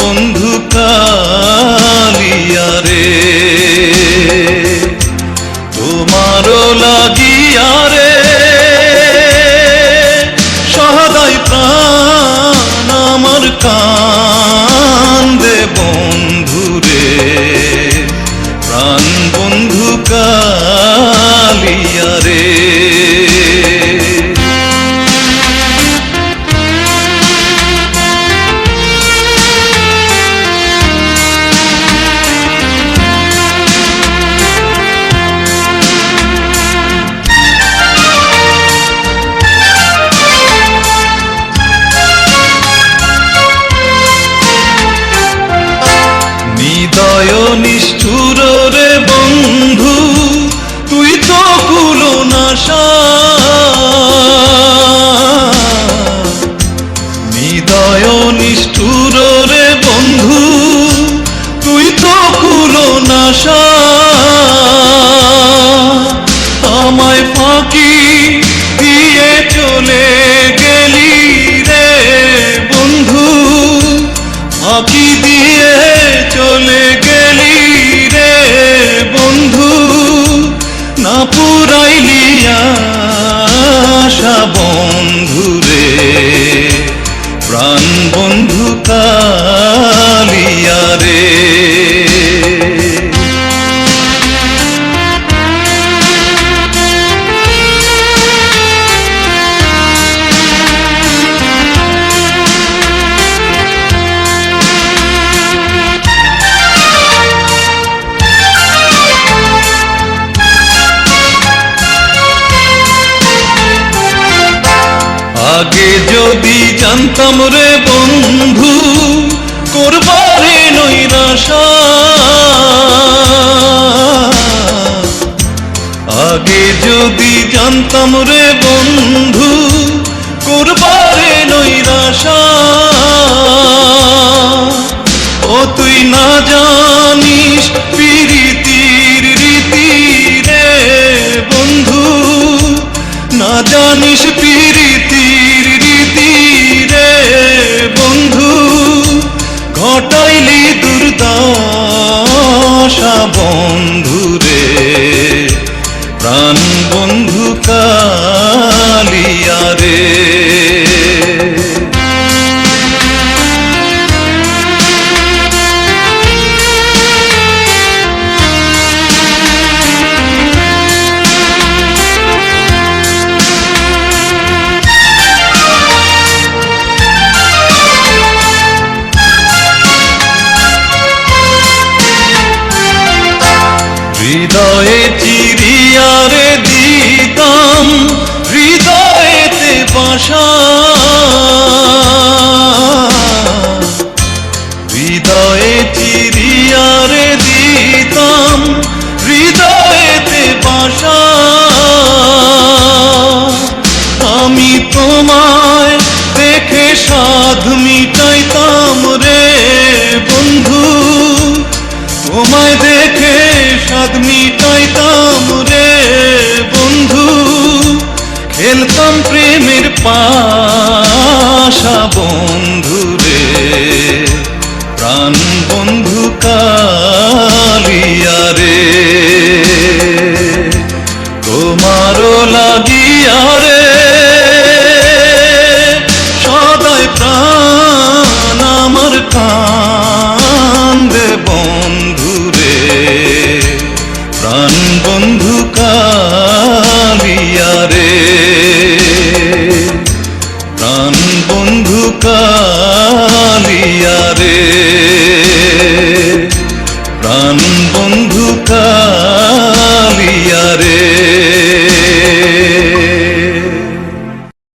বন্ধু কালিয়া রে। তোমারও লাগিয়া রে। সহাদাই প্রাণ আমার কান্দে বন্ধুরে প্রাণ বন্ধু কালিয়া নিদয় নিষ্ঠুর রে বন্ধু, তুই তো কুলো নাশা হৃদয় নিষ্ঠুর রে বন্ধু, তুই তো কুলো নাশা বন্ধু রে প্রাণ বন্ধু কালিয়া আগে যদি জানতাম রে বন্ধু, করবারে নৈরাশা। আগে যদি জানতাম রে বন্ধু, করবারে নৈরাশা। ও তুই না জানিস প্রীতির রীতি রে বন্ধু, না জানিস হৃদয়ে চিরিয়ারে দিতাম হৃদয়েতে বাসা খেলতাম প্রেমের পাশা বন্ধু